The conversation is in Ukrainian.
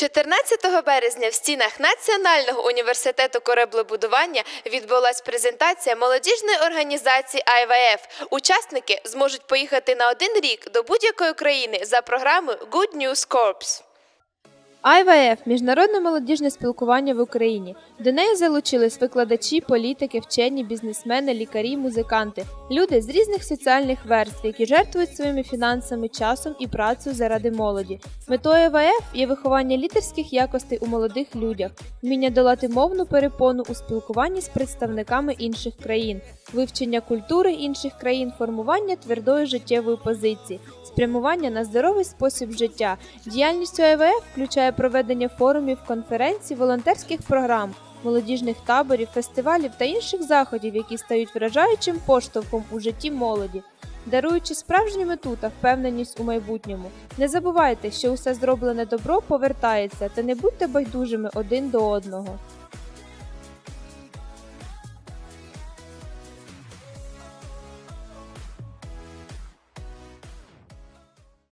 14 березня в стінах Національного університету кораблебудування відбулася презентація молодіжної організації IVF. Учасники зможуть поїхати на один рік до будь-якої країни за програмою Good News Corps. IVF – міжнародне молодіжне спілкування в Україні. До неї залучились викладачі, політики, вчені, бізнесмени, лікарі, музиканти, люди з різних соціальних верств, які жертвують своїми фінансами, часом і працею заради молоді. Метою IVF є виховання лідерських якостей у молодих людях, вміння долати мовну перепону у спілкуванні з представниками інших країн, вивчення культури інших країн, формування твердої життєвої позиції, спрямування на здоровий спосіб життя. Діяльність ОЕВФ включає проведення форумів, конференцій, волонтерських програм, молодіжних таборів, фестивалів та інших заходів, які стають вражаючим поштовхом у житті молоді. Даруючи справжню мету та впевненість у майбутньому, не забувайте, що усе зроблене добро повертається, та не будьте байдужими один до одного.